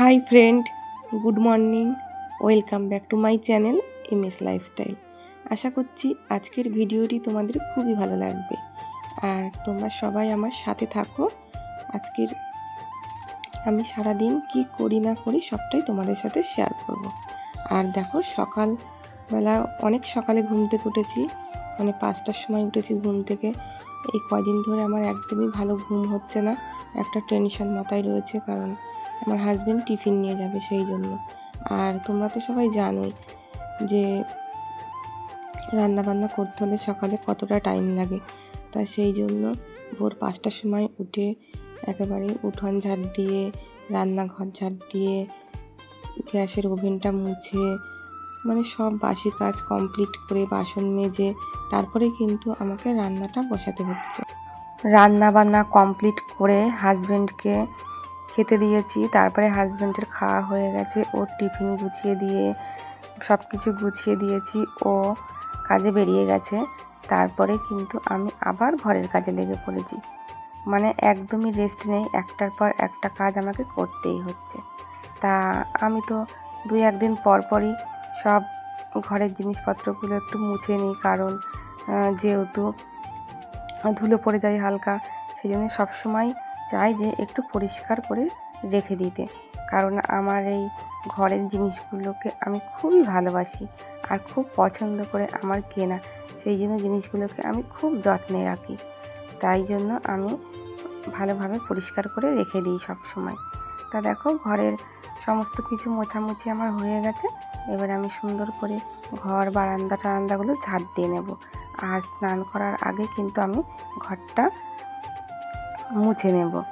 Hi friend good morning welcome back to my channel M S lifestyle আশা করছি আজকের ভিডিওটি তোমাদের খুবই ভালো লাগবে। আর তোমরা সবাই আমার সাথে থাকো। আজকের আমি সারাদিন কি করি না করি সবটাই তোমাদের সাথে শেয়ার করব। আর দেখো সকালবেলা অনেক সকালে ঘুম থেকে উঠেছি। মানে পাঁচটার সময় উঠেছি ঘুম থেকে। এই কয়দিন ধরে আমার একদমই ভালো ঘুম হচ্ছে না। একটা টেনশন মাথায় রয়েছে কারণ আমার হাজব্যান্ড টিফিন নিয়ে যাবে সেই জন্য। আর তোমরা তো সবাই জানোই যে রান্না বান্না করতে হলে সকালে কতটা টাইম লাগে। তা সেই জন্য ভোর পাঁচটার সময় উঠে একেবারে উঠোন ঝাড় দিয়ে, রান্নাঘর ঝাড় দিয়ে, গ্যাসের ওভেনটা মুছে মানে সব বাসি কাজ কমপ্লিট করে বাসন মেজে, তারপরে কিন্তু আমাকে রান্নাটা বসাতে হচ্ছে। রান্না বান্না কমপ্লিট করে হাজব্যান্ডকে খেতে দিয়েছি। তারপরে হাজব্যান্ডের খাওয়া হয়ে গেছে। ওর টিফিন গুছিয়ে দিয়ে সব কিছু গুছিয়ে দিয়েছি। ও কাজে বেরিয়ে গেছে। তারপরে কিন্তু আমি আবার ঘরের কাজে লেগে পড়েছি। মানে একদমই রেস্ট নেই। একটার পর একটা কাজ আমাকে করতেই হচ্ছে। তা আমি তো দুই একদিন পর পরই সব ঘরের জিনিসপত্রগুলো একটু মুছে নিই। কারণ যেহেতু ধুলো পড়ে যায় হালকা সেই জন্য সবসময় চাই যে একটু পরিষ্কার করে রেখে দিতে। কারণ আমার এই ঘরের জিনিসগুলোকে আমি খুবই ভালোবাসি আর খুব পছন্দ করে আমার কেনা সেই জন্য জিনিসগুলোকে আমি খুব যত্নে রাখি। তাই জন্য আমি ভালোভাবে পরিষ্কার করে রেখে দিই সব সময় তা দেখো ঘরের সমস্ত কিছু মোছামুছি আমার হয়ে গেছে। এবার আমি সুন্দর করে ঘর, বারান্দা, টারান্দাগুলো ঝাড় দিয়ে নেব। আর স্নান করার আগে কিন্তু আমি ঘরটা মুছে নেব।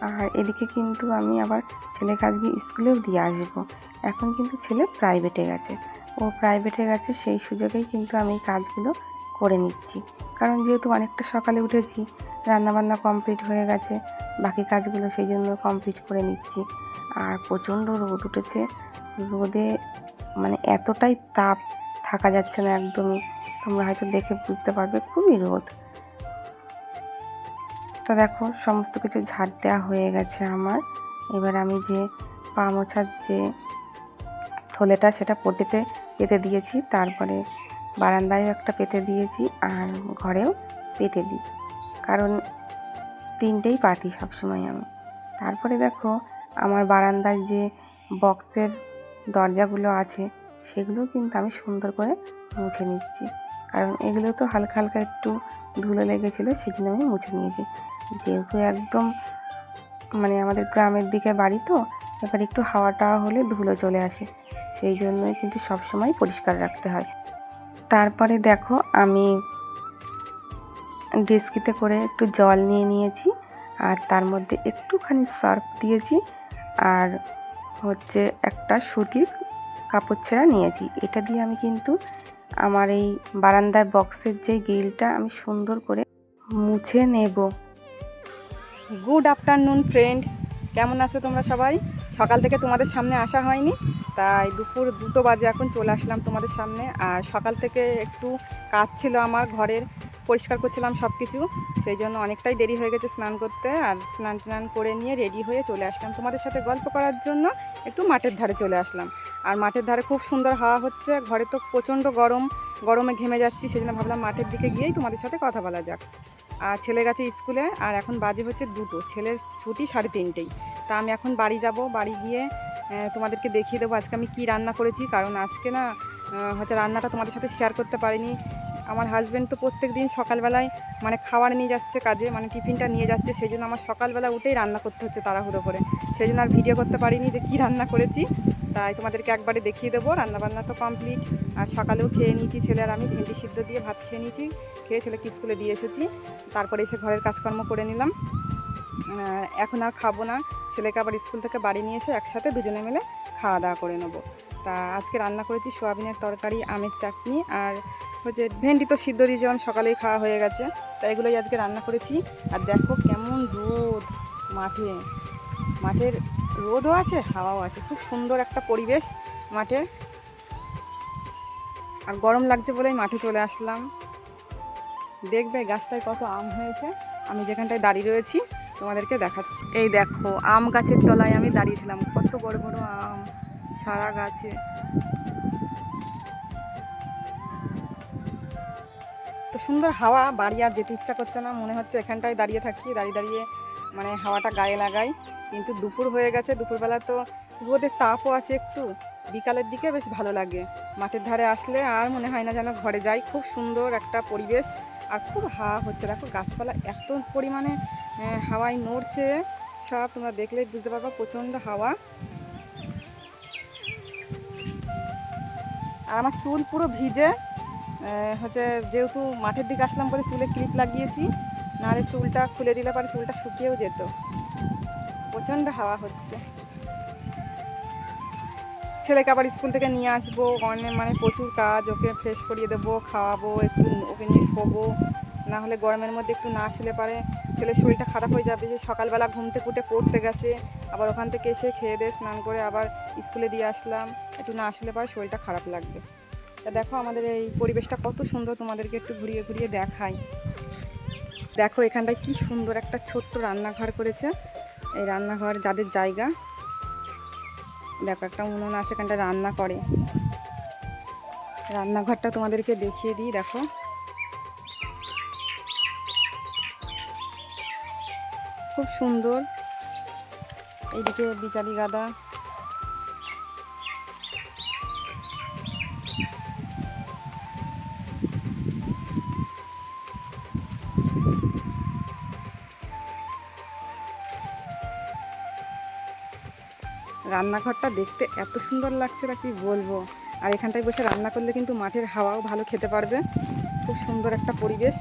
আর এদিকে কিন্তু আমি আবার ছেলেকে আজকে স্কুলেও দিয়ে আসব। এখন কিন্তু ছেলে প্রাইভেটে গেছে। ও প্রাইভেটে গেছে, সেই সুযোগেই কিন্তু আমি কাজগুলো করে নিচ্ছি। কারণ যেহেতু অনেকটা সকালে উঠেছি, রান্নাবান্না কমপ্লিট হয়ে গেছে, বাকি কাজগুলো সেই জন্য কমপ্লিট করে নিচ্ছি। আর প্রচণ্ড রোদ উঠেছে। রোদে মানে এতটাই তাপ থাকা যাচ্ছে না একদমই। তোমরা হয়তো দেখে বুঝতে পারবে, খুবই রোদ। তো দেখো, সমস্ত কিছু ঝাড় দেওয়া হয়ে গেছে আমার। এবার আমি যে পা মোছার যে থলেটা, সেটা পটিতে পেতে দিয়েছি। তারপরে বারান্দায়ও একটা পেতে দিয়েছি আর ঘরেও পেতে দিই। কারণ তিনটেই পাতি সবসময় আমি। তারপরে দেখো, আমার বারান্দার যে বক্সের দরজাগুলো আছে, সেগুলো কিন্তু আমি সুন্দর করে মুছে নিচ্ছি। কারণ এগুলো তো হালকা হালকা একটু ধুলো লেগেছিলো জন্য আমি মুছে নিয়েছি। যেহেতু একদম মানে আমাদের গ্রামের দিকে বাড়ি তো, এবার একটু হাওয়া টাওয়া হলে ধুলো চলে আসে। সেই জন্যই কিন্তু সবসময় পরিষ্কার রাখতে হয়। তারপরে দেখো আমি ডেস্কিতে করে একটু জল নিয়ে নিয়েছি, আর তার মধ্যে একটুখানি সার্ফ দিয়েছি, আর হচ্ছে একটা সুতির কাপড় ছেঁড়া নিয়েছি। এটা দিয়ে আমি কিন্তু আমার এই বারান্দার বক্সের যে গ্রিলটা আমি সুন্দর করে মুছে নেব। Good afternoon friend. কেমন আছো তোমরা সবাই? সকাল থেকে তোমাদের সামনে আসা হয়নি, তাই দুপুর দুটো বাজে এখন চলে আসলাম তোমাদের সামনে। আর সকাল থেকে একটু কাজ ছিল আমার, ঘরের পরিষ্কার করছিলাম সব কিছু সেই জন্য অনেকটাই দেরি হয়ে গেছে স্নান করতে। আর স্নান টান করে নিয়ে রেডি হয়ে চলে আসলাম তোমাদের সাথে গল্প করার জন্য। একটু মাঠের ধারে চলে আসলাম। আর মাঠের ধারে খুব সুন্দর হাওয়া হচ্ছে, ঘরে তো প্রচণ্ড গরম, গরমে ঘেমে যাচ্ছি সেই জন্য ভাবলাম মাঠের দিকে গিয়েই তোমাদের সাথে কথা বলা যাক। আর ছেলে গেছে স্কুলে, আর এখন বাজে হচ্ছে দুটো। ছেলের ছুটি সাড়ে তিনটেই। তা আমি এখন বাড়ি যাব, বাড়ি গিয়ে তোমাদেরকে দেখিয়ে দেবো আজকে আমি কি রান্না করেছি। কারণ আজকে না হচ্ছে রান্নাটা তোমাদের সাথে শেয়ার করতে পারিনি। আমার হাজব্যান্ড তো প্রত্যেক দিন সকালবেলায় মানে খাবার নিয়ে যাচ্ছে কাজে মানে টিফিনটা নিয়ে যাচ্ছে। সেই জন্য আমার সকালবেলা উঠেই রান্না করতে হচ্ছে তাড়াহুড়ো করে। সেই জন্য আর ভিডিও করতে পারিনি যে কি রান্না করেছি। তাই তোমাদেরকে একবারে দেখিয়ে দেবো। রান্নাবান্না তো কমপ্লিট আর সকালেও খেয়ে নিয়েছি ছেলে আর আমি, ভেন্ডি সিদ্ধ দিয়ে ভাত খেয়ে নিয়েছি। খেয়ে ছেলেকে স্কুলে দিয়ে এসেছি। তারপরে এসে ঘরের কাজকর্ম করে নিলাম। এখন আর খাব না। ছেলেকে আবার স্কুল থেকে বাড়ি নিয়ে এসে একসাথে দুজনে মিলে খাওয়া দাওয়া করে নেব। তা আজকে রান্না করেছি সোয়াবিনের তরকারি, আমের চাটনি আর হচ্ছে ভেন্ডি তো সিদ্ধ দিয়েছিলাম সকালেই খাওয়া হয়ে গেছে, তা এগুলোই আজকে রান্না করেছি। আর দেখো কেমন রোদ মাঠে। মাঠের রোদও আছে, হাওয়াও আছে। খুব সুন্দর একটা পরিবেশ মাঠে। আর গরম লাগছে বলেই মাঠে চলে আসলাম। দেখবে গাছটায় কত আম হয়েছে। আমি যেখানটায় দাঁড়িয়ে রয়েছি, তোমাদেরকে দেখাচ্ছি। এই দেখো, আম গাছের তলায় আমি দাঁড়িয়েছিলাম কত বড় বড় আম, সারা গাছে। তো সুন্দর হাওয়া, বাড়ি আর যেতে ইচ্ছা করছে না। মনে হচ্ছে এখানটায় দাঁড়িয়ে থাকি, দাঁড়িয়ে দাঁড়িয়ে মানে হাওয়াটা গায়ে লাগাই। কিন্তু দুপুর হয়ে গেছে, দুপুরবেলা তো রোদের তাপও আছে একটু। বিকালের দিকে বেশ ভালো লাগে। মাঠের ধারে আসলে আর মনে হয় না যেন ঘরে যাই। খুব সুন্দর একটা পরিবেশ। আর খুব হাওয়া হচ্ছে। দেখো গাছপালা এত পরিমাণে হাওয়ায় নড়ছে। সব তোমরা দেখলেই বুঝতে পারবা প্রচণ্ড হাওয়া। আর আমার চুল পুরো ভিজে। হচ্ছে যেহেতু মাঠের দিকে আসলাম বলে চুলে ক্লিপ লাগিয়েছি, নাহলে চুলটা খুলে দিলে পরে চুলটা শুকিয়েও যেত। প্রচণ্ড হাওয়া হচ্ছে। ছেলেকে আবার স্কুল থেকে নিয়ে আসব অনেক মানে প্রচুর কাজ, ওকে ফ্রেশ করিয়ে দেবো, খাওয়াবো, একটু ওকে নিয়ে শোবো। না হলে গরমের মধ্যে একটু না শুলে পারে। ছেলের শরীরটা খারাপ হয়ে যাবে যে সকালবেলা ঘুম থেকে উঠে পড়তে গেছে। আবার ওখান থেকে এসে খেয়ে দিয়ে স্নান করে আবার স্কুলে দিয়ে আসলাম। একটু না আসলে পারে, শরীরটা খারাপ লাগবে। তা দেখো আমাদের এই পরিবেশটা কত সুন্দর, তোমাদেরকে একটু ঘুরিয়ে ঘুরিয়ে দেখাই। দেখো এখানটায় কি সুন্দর একটা ছোট্ট রান্নাঘর করেছে। এই রান্নাঘর যাদের জায়গা। দেখো একটা উনুন আছে, এখানটা রান্না করে। রান্নাঘরটা তোমাদেরকে দেখিয়ে দিই, দেখো। খুব সুন্দর। এইদিকে বিচারি গাদা। রান্নাঘরটা দেখতে এত সুন্দর লাগছে না কি বলব? আর এখানটায় বসে রান্না করলে কিন্তু মাঠের হাওয়াও ভালো খেতে পারবে। খুব সুন্দর একটা পরিবেশ।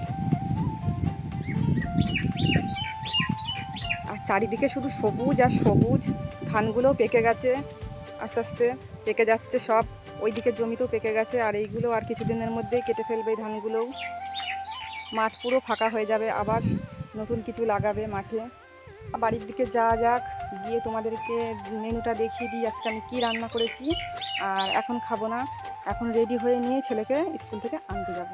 আর চারিদিকে শুধু সবুজ আর সবুজ, ধানগুলোও পেকে গেছে আস্তে আস্তে, পেকে যাচ্ছে সব। ওই দিকের জমিতেও পেকে গেছে, আর এইগুলো আর কিছুদিনের মধ্যেই কেটে ফেলবে ধানগুলোও। মাঠ পুরো ফাঁকা হয়ে যাবে, আবার নতুন কিছু লাগাবে মাঠে। বাড়ির দিকে যাওয়া যাক, গিয়ে তোমাদেরকে মেনুটা দেখিয়ে দিই আজকে আমি কী রান্না করেছি। আর এখন খাব না, এখন রেডি হয়ে নিয়ে ছেলেকে স্কুল থেকে আনতে যাব।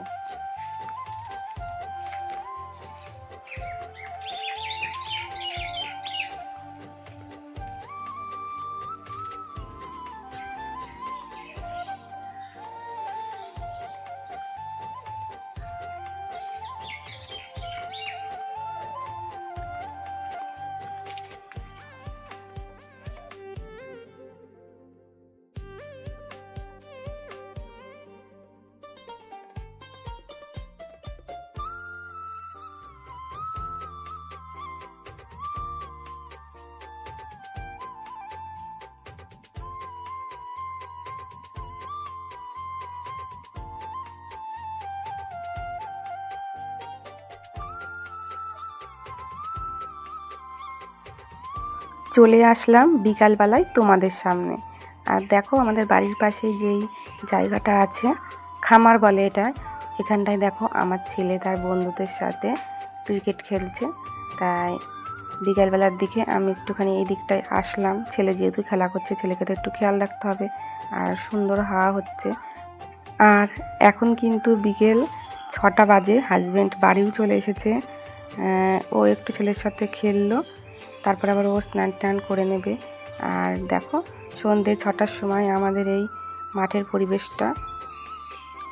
চলে আসলাম বিকালবেলায় তোমাদের সামনে। আর দেখো আমাদের বাড়ির পাশে যেই জায়গাটা আছে, খামার বলে এটা, এখানটায় দেখো আমার ছেলে তার বন্ধুদের সাথে ক্রিকেট খেলছে। তাই বিকালবেলার দিকে আমি একটুখানি এই দিকটায় আসলাম। ছেলে যেহেতু খেলা করছে, ছেলেকে তো একটু খেয়াল রাখতে হবে। আর সুন্দর হাওয়া হচ্ছে। আর এখন কিন্তু বিকেল ছটা বাজে হাজব্যান্ড বাড়িও চলে এসেছে। ও একটু ছেলের সাথে খেললো। তারপর আবার ও স্নান টান করে নেবে। আর দেখো, সন্ধে ছটার সময় আমাদের এই মাঠের পরিবেশটা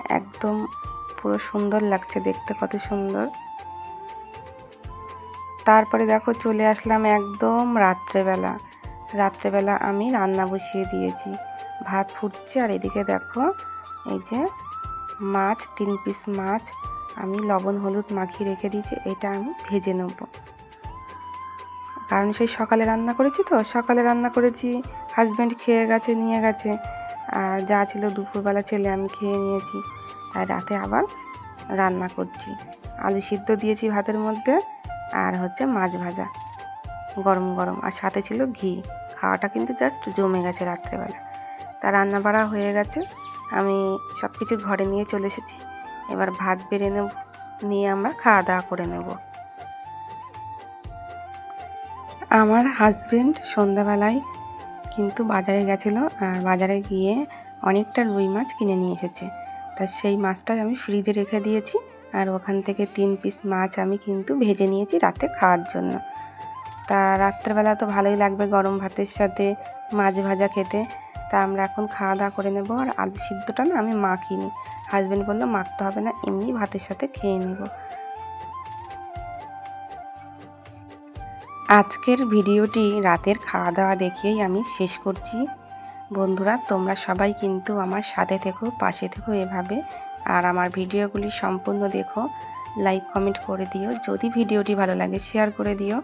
একদম পুরো সুন্দর লাগছে দেখতে, কত সুন্দর। তারপরে দেখো, চলে আসলাম একদম রাত্রেবেলা। রাত্রেবেলা আমি রান্না বসিয়ে দিয়েছি। ভাত ফুটছে আর এদিকে দেখো, এই যে মাছ, তিন পিস মাছ, আমি লবণ, হলুদ মাখিয়ে রেখে দিয়েছি, এটা আমি ভেজে নেব। কারণ সেই সকালে রান্না করেছি তো, সকালে রান্না করেছি হাজব্যান্ড খেয়ে গেছে, নিয়ে গেছে। আর যা ছিল দুপুরবেলা ছেলে আমি খেয়ে নিয়েছি। তাই রাতে আবার রান্না করছি। আলু সিদ্ধ দিয়েছি ভাতের মধ্যে, আর হচ্ছে মাছ ভাজা। গরম গরম। আর সাথে ছিল ঘি। খাওয়াটা কিন্তু জাস্ট জমে গেছে রাত্রেবেলা। তা রান্না বাড়া হয়ে গেছে। আমি সব কিছু ঘরে নিয়ে চলে এসেছি। এবার ভাত বেড়ে নেব, নিয়ে আমরা খাওয়া দাওয়া করে নেব। আমার হাজবেন্ড সন্ধ্যাবেলায় কিন্তু বাজারে গেছিল আর বাজারে গিয়ে অনেকটা রুই মাছ কিনে নিয়ে এসেছে। তা সেই মাছটা আমি ফ্রিজে রেখে দিয়েছি আর ওখান থেকে তিন পিস মাছ আমি কিন্তু ভেজে নিয়েছি রাতে খাওয়ার জন্য। তা রাত্রেবেলা তো ভালোই লাগবে গরম ভাতের সাথে মাছ ভাজা খেতে। তা আমরা এখন খাওয়া দাওয়া করে নেব আর আলু সিদ্ধটা না আমি মাখিনি। হাজব্যান্ড বলল, মাখতে হবে না, এমনি ভাতের সাথে খেয়ে নেব। আজকের ভিডিওটি রাতের খাওয়া দাওয়া দেখেই আমি শেষ করছি। বন্ধুরা, তোমরা সবাই কিন্তু আমার সাথে থেকো, পাশে থেকো এভাবে। আর আমার ভিডিওগুলি সম্পূর্ণ দেখো, লাইক, কমেন্ট করে দিও। যদি ভিডিওটি ভালো লাগে, শেয়ার করে দিও।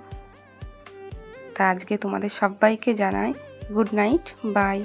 তা আজকে তোমাদের সবাইকে জানাই, গুড নাইট, বাই।